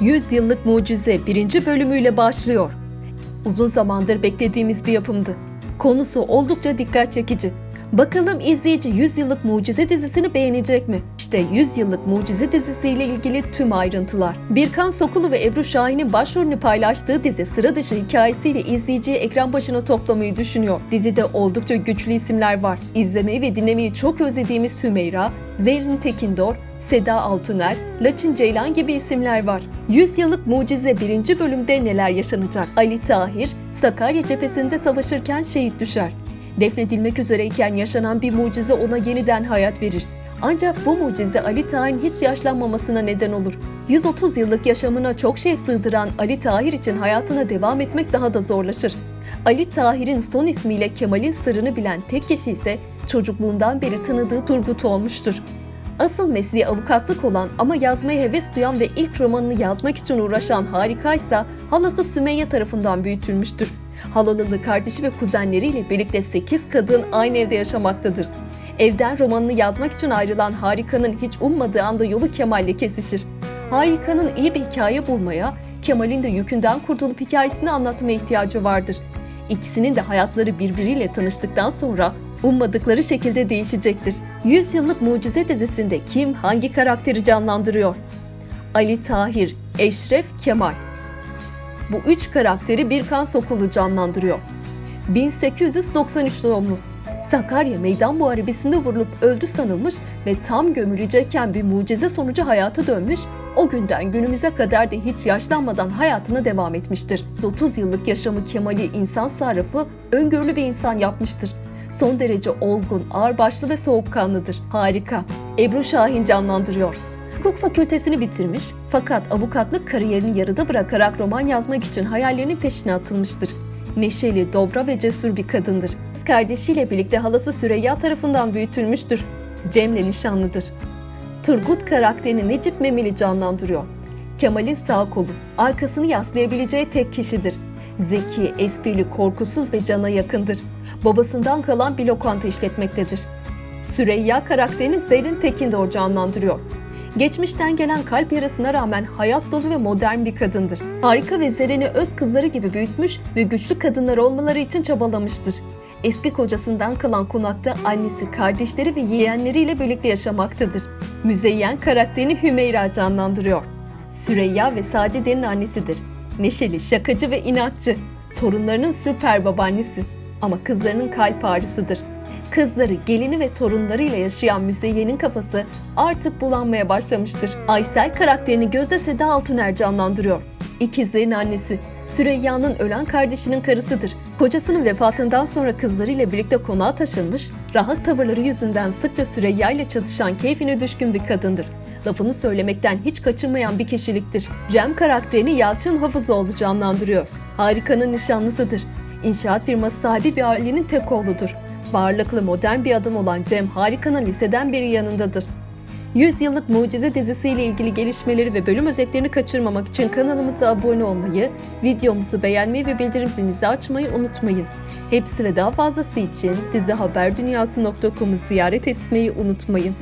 100 Yıllık Mucize birinci bölümüyle başlıyor. Uzun zamandır beklediğimiz bir yapımdı. Konusu oldukça dikkat çekici. Bakalım izleyici 100 Yıllık Mucize dizisini beğenecek mi? İşte 100 Yıllık Mucize dizisiyle ilgili tüm ayrıntılar. Birkan Sokulu ve Ebru Şahin'in başrolünü paylaştığı dizi sıra dışı hikayesiyle izleyiciyi ekran başına toplamayı düşünüyor. Dizide oldukça güçlü isimler var. İzlemeyi ve dinlemeyi çok özlediğimiz Hümeyra, Zerrin Tekindor, Seda Altuner, Laçin Ceylan gibi isimler var. 100 yıllık mucize birinci bölümde neler yaşanacak? Ali Tahir, Sakarya cephesinde savaşırken şehit düşer. Defnedilmek üzereyken yaşanan bir mucize ona yeniden hayat verir. Ancak bu mucize Ali Tahir'in hiç yaşlanmamasına neden olur. 130 yıllık yaşamına çok şey sığdıran Ali Tahir için hayatına devam etmek daha da zorlaşır. Ali Tahir'in son ismiyle Kemal'in sırrını bilen tek kişi ise çocukluğundan beri tanıdığı Turgut olmuştur. Asıl mesleği avukatlık olan ama yazmaya heves duyan ve ilk romanını yazmak için uğraşan harikaysa halası Sümeyye tarafından büyütülmüştür. Halalılığı kardeşi ve kuzenleriyle birlikte 8 kadın aynı evde yaşamaktadır. Evden romanını yazmak için ayrılan Harika'nın hiç ummadığı anda yolu Kemal'le kesişir. Harika'nın iyi bir hikaye bulmaya, Kemal'in de yükünden kurtulup hikayesini anlatmaya ihtiyacı vardır. İkisinin de hayatları birbiriyle tanıştıktan sonra ummadıkları şekilde değişecektir. 100 yıllık mucize dizisinde kim hangi karakteri canlandırıyor? Ali Tahir, Eşref Kemal. Bu üç karakteri Birkan Sokulu canlandırıyor. 1893 doğumlu. Sakarya Meydan Muharebesi'nde vurulup öldü sanılmış ve tam gömülecekken bir mucize sonucu hayata dönmüş, o günden günümüze kadar da hiç yaşlanmadan hayatına devam etmiştir. 30 yıllık yaşamı Kemal'i insan sarrafı, öngörülü bir insan yapmıştır. Son derece olgun, ağırbaşlı ve soğukkanlıdır. Harika. Ebru Şahin canlandırıyor. Hukuk fakültesini bitirmiş fakat avukatlık kariyerini yarıda bırakarak roman yazmak için hayallerinin peşine atılmıştır. Neşeli, dobra ve cesur bir kadındır. Kız kardeşiyle birlikte halası Süreyya tarafından büyütülmüştür. Cem'le nişanlıdır. Turgut karakterini Necip Memili canlandırıyor. Kemal'in sağ kolu, arkasını yaslayabileceği tek kişidir. Zeki, esprili, korkusuz ve cana yakındır. Babasından kalan bir lokanta işletmektedir. Süreyya karakterini Zerrin Tekindor canlandırıyor. Geçmişten gelen kalp yarasına rağmen hayat dolu ve modern bir kadındır. Harika ve Zerrin'i öz kızları gibi büyütmüş ve güçlü kadınlar olmaları için çabalamıştır. Eski kocasından kalan konakta annesi, kardeşleri ve yeğenleriyle birlikte yaşamaktadır. Müzeyyen karakterini Hümeyra canlandırıyor. Süreyya ve Sacide'nin annesidir. Neşeli, şakacı ve inatçı. Torunlarının süper babaannesi. Ama kızlarının kalp ağrısıdır. Kızları, gelini ve torunlarıyla yaşayan Müzeyyen'in kafası artık bulanmaya başlamıştır. Aysel karakterini Gözde Seda Altuner canlandırıyor. İkizlerin annesi, Süreyya'nın ölen kardeşinin karısıdır. Kocasının vefatından sonra kızlarıyla birlikte konağa taşınmış, rahat tavırları yüzünden sıkça Süreyya ile çatışan keyfine düşkün bir kadındır. Lafını söylemekten hiç kaçınmayan bir kişiliktir. Cem karakterini Yalçın Hafızoğlu canlandırıyor. Harika'nın nişanlısıdır. İnşaat firması sahibi bir ailenin tek oğludur. Varlıklı modern bir adam olan Cem Harika'nın liseden beri yanındadır. 100 yıllık mucize dizisiyle ilgili gelişmeleri ve bölüm özetlerini kaçırmamak için kanalımıza abone olmayı, videomuzu beğenmeyi ve bildirim zilinizi açmayı unutmayın. Hepsi ve daha fazlası için dizihaberdunyası.com'u ziyaret etmeyi unutmayın.